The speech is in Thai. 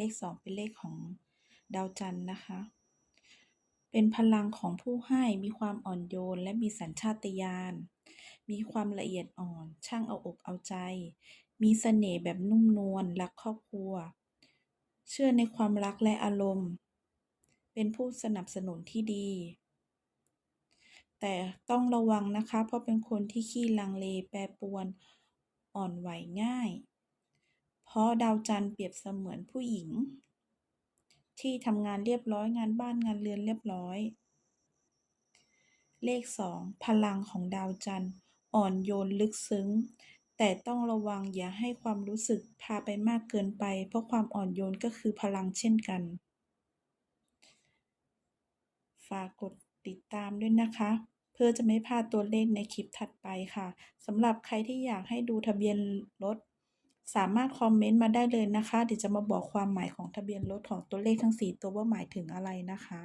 เลข 2 เป็นเลขของดาวจันทร์นะคะ เป็นพลังของผู้ให้มีความอ่อนโยนและมีสัญชาตญาณ มีความละเอียดอ่อน ช่างเอาอกเอาใจ มีเสน่ห์แบบนุ่มนวล รักครอบครัว เชื่อในความรักและอารมณ์ เป็นผู้สนับสนุนที่ดี แต่ต้องระวังนะคะ เพราะเป็นคนที่ขี้ลังเลแปรปรวน อ่อนไหวง่าย เพราะดาวจันทร์เปรียบเสมือนผู้หญิง ที่ทำงานเรียบร้อยงานบ้านงานเรือนเรียบร้อย เลข 2 พลังของดาวจันทร์อ่อนโยนลึกซึ้ง แต่ต้องระวังอย่าให้ความรู้สึกพาไปมากเกินไป เพราะความอ่อนโยนก็คือพลังเช่นกัน ฝากกดติดตามด้วยนะคะเพื่อจะไม่พลาดตัวเลขในคลิปถัดไปค่ะ สำหรับใครที่อยากให้ดูทะเบียนรถ สามารถคอมเมนต์มาได้เลยนะคะ เดี๋ยวจะมาบอกความหมายของทะเบียนรถของตัวเลขทั้ง 4 ตัวว่าหมายถึงอะไรนะคะ